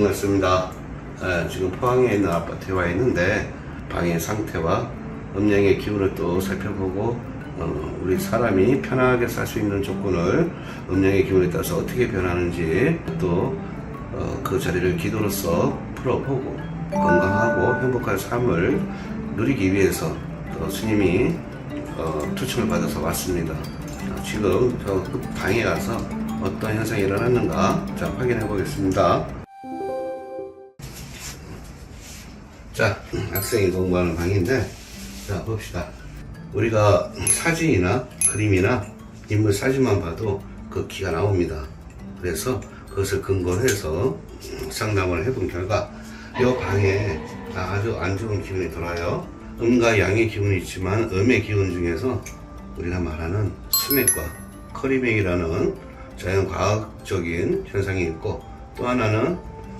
반갑습니다. 에, 지금 포항에 있는 아파트에 와 있는데 방의 상태와 음양의 기운을 또 살펴보고 어, 우리 사람이 편하게 살 수 있는 조건을 음양의 기운에 따라서 어떻게 변하는지 또그 자리를 기도로서 풀어보고 건강하고 행복한 삶을 누리기 위해서 또 스님이 어, 투청을 받아서 왔습니다. 자, 지금 저 방에 가서 어떤 현상이 일어났는가 자 확인해 보겠습니다. 자, 학생이 공부하는 방인데, 자, 봅시다. 우리가 사진이나 그림이나 인물 사진만 봐도 그 기가 나옵니다. 그래서 그것을 근거로 해서 상담을 해본 결과, 이 방에 아주 안 좋은 기운이 돌아요. 음과 양의 기운이 있지만, 음의 기운 중에서 우리가 말하는 수맥과 커리맥이라는 자연 과학적인 현상이 있고, 또 하나는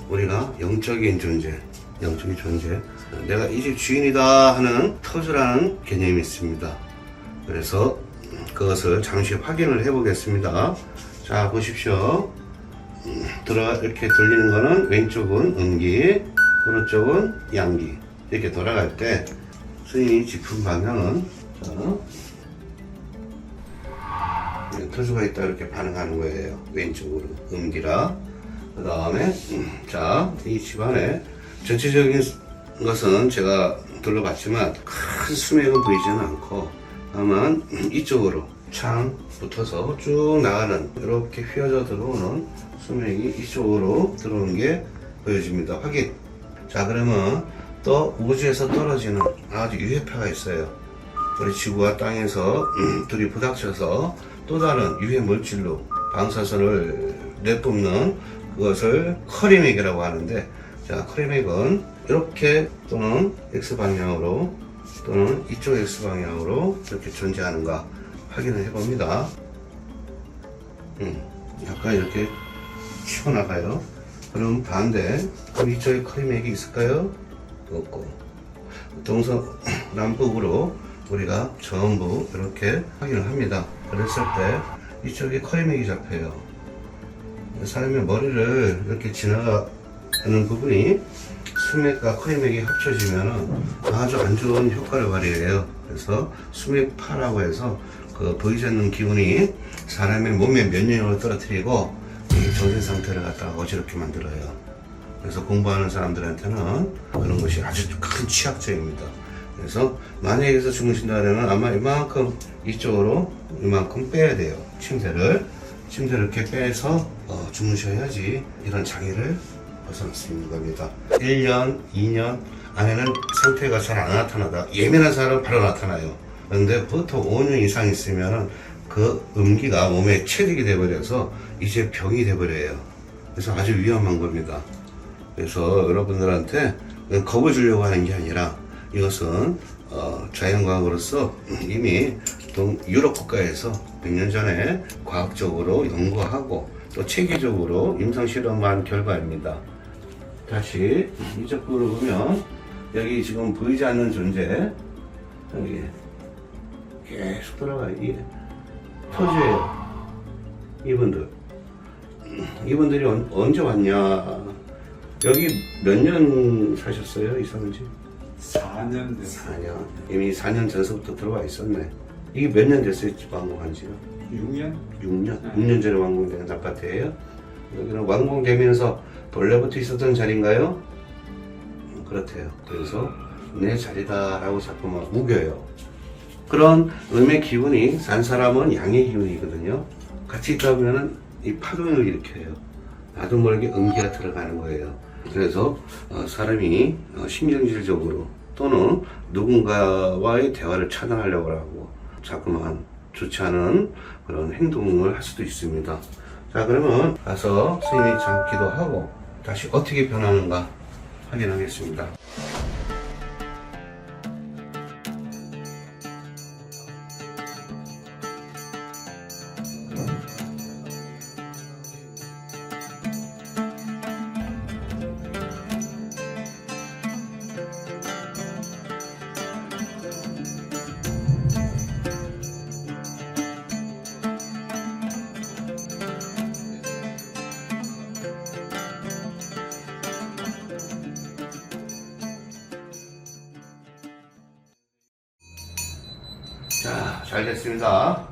우리가 영적인 존재, 영적인 존재, 내가 이 집 주인이다 하는 터주라는 개념이 있습니다. 그래서 그것을 잠시 확인을 해 보겠습니다. 자, 보십시오. 음, 들어 이렇게 돌리는 거는 왼쪽은 음기, 오른쪽은 양기. 이렇게 돌아갈 때 스님이 짚은 방향은 자, 네, 터주가 있다 이렇게 반응하는 거예요. 왼쪽으로 음기라. 그 다음에 자 이 집안에 전체적인 것은 제가 둘러봤지만 큰 수맥은 보이지는 않고 다만 이쪽으로 창 붙어서 쭉 나가는 이렇게 휘어져 들어오는 수맥이 이쪽으로 들어오는 게 보여집니다. 확인. 자 그러면 또 우주에서 떨어지는 아주 유해파가 있어요. 우리 지구와 땅에서 음, 둘이 부닥쳐서 또 다른 유해 물질로 방사선을 내뿜는 그것을 커리맥이라고 하는데 자 커리맥은 이렇게 또는 x 방향으로 또는 이쪽 x 방향으로 이렇게 존재하는가 확인을 해봅니다. 음, 약간 이렇게 치고 나가요. 그럼 반대 그럼 이쪽에 커리맥이 있을까요? 없고 동서남북으로 우리가 전부 이렇게 확인을 합니다. 그랬을 때 이쪽에 커리맥이 잡혀요. 사람의 머리를 이렇게 지나가 는 부분이 수맥과 커리맥이 합쳐지면 아주 안 좋은 효과를 발휘해요. 그래서 수맥파라고 해서 그 보이지 않는 기운이 사람의 몸의 면역력을 떨어뜨리고 이 정신 상태를 갖다가 어지럽게 만들어요. 그래서 공부하는 사람들한테는 그런 것이 아주 큰 취약점입니다. 그래서 만약에 여기서 주무신다면 아마 이만큼 이쪽으로 이만큼 빼야 돼요. 침대를. 침대를 이렇게 빼서 어, 주무셔야지 이런 장애를 겁니다. 1년, 2년 안에는 상태가 잘 안 나타나다. 예민한 사람은 바로 나타나요. 그런데 보통 5년 이상 있으면 그 음기가 몸에 체득이 돼버려서 이제 병이 돼버려요. 그래서 아주 위험한 겁니다. 그래서 여러분들한테 겁을 주려고 하는 게 아니라 이것은 어, 자연과학으로서 이미 동 유럽 국가에서 100년 전에 과학적으로 연구하고 또 체계적으로 임상 실험한 결과입니다. 다시 이쪽으로 보면 여기 지금 보이지 않는 존재 여기 계속 돌아가요. 이게 터지예요. 이분들 이분들이 언, 언제 왔냐? 여기 몇 년 사셨어요? 이사온 지? 4년 됐어요. 4년. 이미 4년 전서부터 들어와 있었네. 이게 몇 년 됐어요? 집 완공한 지가? 6년? 6년? 네. 6년 전에 완공된 아파트예요? 여기는 완공되면서 본래부터 있었던 자리인가요? 음, 그렇대요. 그래서 내 자리다라고 자꾸 막 우겨요. 그런 음의 기운이 산 사람은 양의 기운이거든요. 같이 있다 보면은 이 파동을 일으켜요. 나도 모르게 음기가 들어가는 거예요. 그래서 어, 사람이 어, 신경질적으로 또는 누군가와의 대화를 차단하려고 하고 자꾸만 좋지 않은 그런 행동을 할 수도 있습니다. 자 그러면 가서 스님이 참 기도 하고 다시 어떻게 변하는가 확인하겠습니다. 자, 잘 됐습니다.